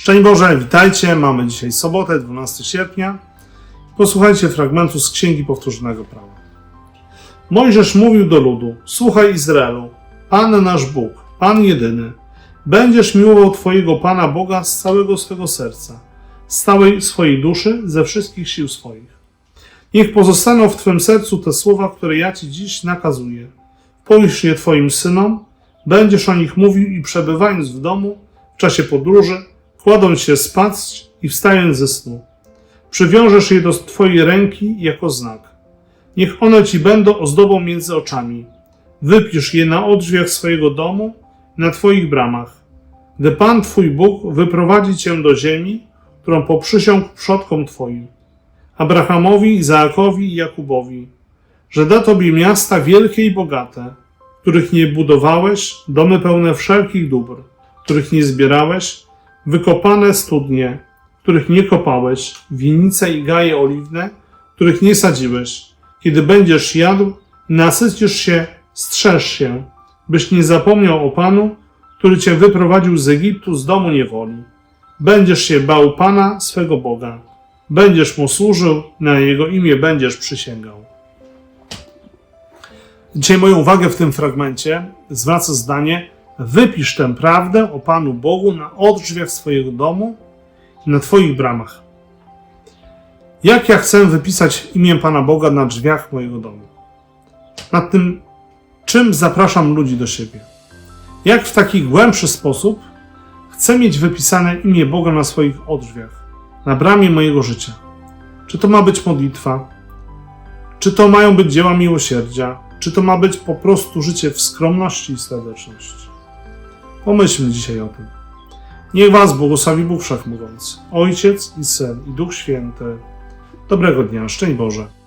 Szczęść Boże, witajcie. Mamy dzisiaj sobotę, 12 sierpnia. Posłuchajcie fragmentu z Księgi Powtórzonego Prawa. Mojżesz mówił do ludu: Słuchaj Izraelu, Pan nasz Bóg, Pan jedyny. Będziesz miłował Twojego Pana Boga z całego swego serca, z całej swojej duszy, ze wszystkich sił swoich. Niech pozostaną w Twym sercu te słowa, które ja Ci dziś nakazuję. Powiesz je Twoim synom, będziesz o nich mówił i przebywając w domu, w czasie podróży, kładąc się spać i wstając ze snu. Przywiążesz je do Twojej ręki jako znak. Niech one Ci będą ozdobą między oczami. Wypisz je na odrzwiach swojego domu, na Twoich bramach. Gdy Pan Twój Bóg wyprowadzi Cię do ziemi, którą poprzysiągł przodkom Twoim, Abrahamowi, Izaakowi i Jakubowi, że da Tobie miasta wielkie i bogate, których nie budowałeś, domy pełne wszelkich dóbr, których nie zbierałeś, wykopane studnie, których nie kopałeś, winnice i gaje oliwne, których nie sadziłeś. Kiedy będziesz jadł, nasycisz się, strzeż się, byś nie zapomniał o Panu, który cię wyprowadził z Egiptu z domu niewoli. Będziesz się bał Pana, swego Boga. Będziesz mu służył, na jego imię będziesz przysięgał. Dzisiaj moją uwagę w tym fragmencie zwraca zdanie: Wypisz tę prawdę o Panu Bogu na odrzwiach swojego domu i na Twoich bramach. Jak ja chcę wypisać imię Pana Boga na drzwiach mojego domu? Nad tym, czym zapraszam ludzi do siebie? Jak w taki głębszy sposób chcę mieć wypisane imię Boga na swoich odrzwiach, na bramie mojego życia? Czy to ma być modlitwa? Czy to mają być dzieła miłosierdzia? Czy to ma być po prostu życie w skromności i serdeczności? Pomyślmy dzisiaj o tym. Niech Was błogosławi Bóg Wszechmogący, Ojciec i Syn i Duch Święty. Dobrego dnia, szczęść Boże.